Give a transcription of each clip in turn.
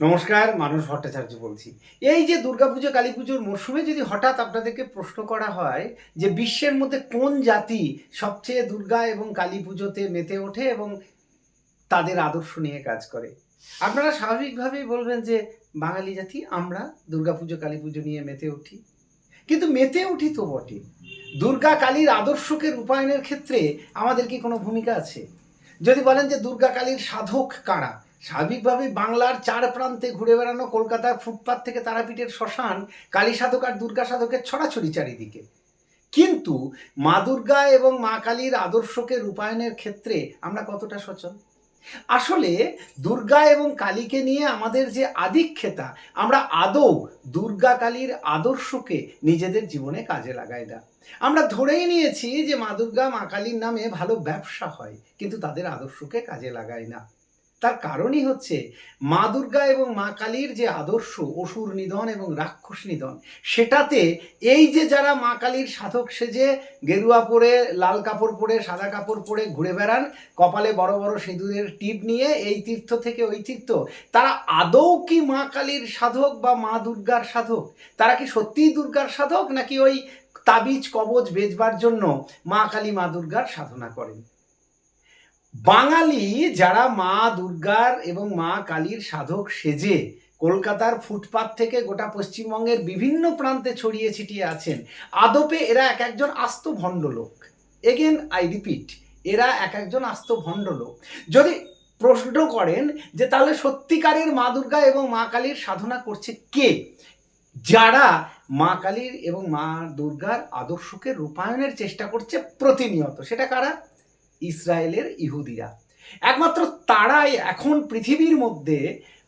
নমস্কার, মানুষ ভট্টাচার্য বলছি। এই যে দুর্গাপুজো কালী পুজোর মরশুমে যদি হঠাৎ আপনাদেরকে প্রশ্ন করা হয় যে বিশ্বের মধ্যে কোন জাতি সবচেয়ে দুর্গা এবং কালী পুজোতে মেতে ওঠে এবং তাদের আদর্শ নিয়ে কাজ করে? আপনারা স্বাভাবিকভাবেই বলবেন যে বাঙালি জাতি, আমরা দুর্গাপুজো কালী পুজো নিয়ে মেতে উঠি। কিন্তু মেতে উঠি তো বটে। দুর্গা, কালীর আদর্শকে রূপায়ণের ক্ষেত্রে আমাদের কি কোনো ভূমিকা আছে? যদি বলেন যে দুর্গা, কালীর সাধক কারা স্বাভাবিকভাবেই বাংলার চার প্রান্তে ঘুরে বেড়ানো কলকাতার ফুটপাত থেকে তারাপীঠের শ্মশান কালী সাধক আর দুর্গা সাধকের ছড়াছড়ি চারিদিকে। কিন্তু মা দুর্গা এবং মা কালীর আদর্শকে রূপায়ণের ক্ষেত্রে আমরা কতটা সচল? আসলে দুর্গা এবং কালীকে নিয়ে আমাদের যে আধিক্ষেতা আমরা আদৌ দুর্গা কালীর আদর্শকে নিজেদের জীবনে কাজে লাগাই না। আমরা ধরেই নিয়েছি যে মা দুর্গা, মা কালীর নামে ভালো ব্যবসা হয়, কিন্তু তাদের আদর্শকে কাজে লাগাই না। তার কারণই হচ্ছে মা দুর্গা এবং মা কালীর যে আদর্শ, অসুর নিধন এবং রাক্ষস নিধন, সেটাতে এই যে যারা মা কালীর সাধক সেজে গেরুয়া পরে, লাল কাপড় পরে, সাদা কাপড় পরে ঘুরে বেড়ান, কপালে বড় বড় সিঁদুরের টিপ নিয়ে এই তীর্থ থেকে ওই তীর্থ, তারা আদৌ কি মা কালীর সাধক বা মা দুর্গার সাধক? তারা কি সত্যিই দুর্গার সাধক? নাকি ওই তাবিজ, কবজ বেচবার জন্য মা কালী মা দুর্গার সাধনা করেন? বাঙালি যারা মা দুর্গার এবং মা কালীর সাধক সেজে কলকাতার ফুটপাত থেকে গোটা পশ্চিমবঙ্গের বিভিন্ন প্রান্তে ছড়িয়ে ছিটিয়ে আছেন, আদপে এরা এক একজন আস্ত ভণ্ড লোক। এগেন আই রিপিট এরা এক একজন আস্ত ভণ্ড লোক। যদি প্রশ্ন করেন যে তাহলে সত্যিকারের মা দুর্গা এবং মা কালীর সাধনা করছে কে? যারা মা কালীর এবং মা দুর্গার আদর্শকে রূপায়ণের চেষ্টা করছে প্রতিনিয়ত, সেটা কারা? ইসরায়েলের ইহুদিরা। একমাত্র তারাই এখন পৃথিবীর মধ্যে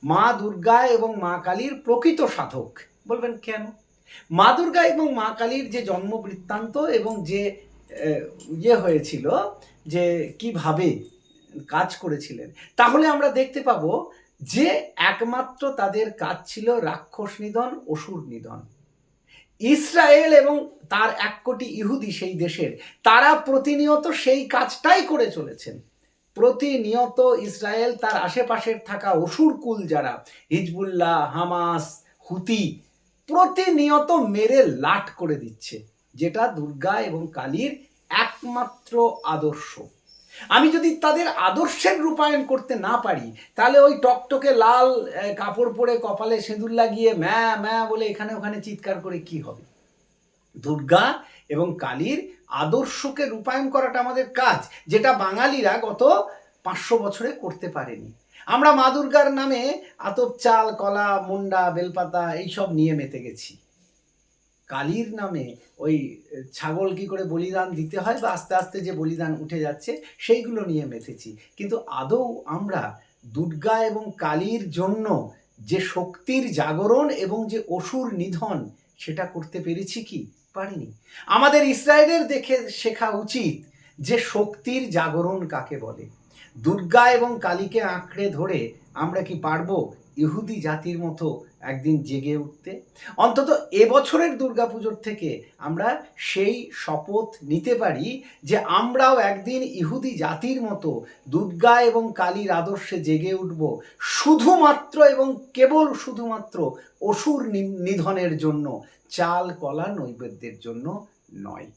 মা দুর্গা এবং মা কালীর প্রকৃত সাধক। বলবেন কেন? মা দুর্গা এবং মা কালীর যে জন্ম বৃত্তান্ত এবং যে ইয়ে হয়েছিল, যে কীভাবে কাজ করেছিলেন, তাহলে আমরা দেখতে পাবো যে একমাত্র তাদের কাজ ছিল রাক্ষস নিধন, অসুর নিধন। ইসরায়েল এবং তার এক কোটি ইহুদি সেই দেশের, তারা প্রতিনিয়ত সেই কাজটাই করে চলেছেন। প্রতিনিয়ত ইসরায়েল তার আশেপাশের থাকা অসুর কুল যারা, হিজবুল্লাহ, হামাস, হুতি, প্রতিনিয়ত মেরে লাট করে দিচ্ছে, যেটা দুর্গা এবং কালীর একমাত্র আদর্শ। আমি যদি তাদের আদর্শের রূপায়ণ করতে না পারি, তাহলে ওই টকটকে লাল কাপড় পরে কপালে সেঁদুর লাগিয়ে ম্যা ম্যা বলে এখানে ওখানে চিৎকার করে কি হবে? দুর্গা এবং কালীর আদর্শকে রূপায়ণ করাটা আমাদের কাজ, যেটা বাঙালিরা গত পাঁচশো বছরে করতে পারেনি। আমরা মা দুর্গার নামে আতপ চাল, কলা, মুন্ডা, বেলপাতা এইসব নিয়ে মেতে গেছি। কালীর নামে ওই ছাগল কি করে বলিদান দিতে হয় বা আস্তে আস্তে যে বলিদান উঠে যাচ্ছে, সেইগুলো নিয়ে মেতেছি কিন্তু আদৌ আমরা দুর্গা এবং কালীর জন্য যে শক্তির জাগরণ এবং যে অসুর নিধন, সেটা করতে পেরেছি কি? পারিনি। আমাদের ইসরায়েলের দেখে শেখা উচিত যে শক্তির জাগরণ কাকে বলে। দুর্গা এবং কালীকে আঁকড়ে ধরে আমরা কি পারব ইহুদি জাতির মতো একদিন জেগে উঠতে। অন্তত এবছরের দুর্গাপুজোর থেকে আমরা সেই শপথ নিতে পারি যে আমরাও একদিন ইহুদি জাতির মতো দুর্গা এবং কালীর আদর্শে জেগে উঠব শুধুমাত্র এবং কেবল শুধুমাত্র অসুর নিধনের জন্য, চাল, কলা, নৈবেদ্যের জন্য নয়।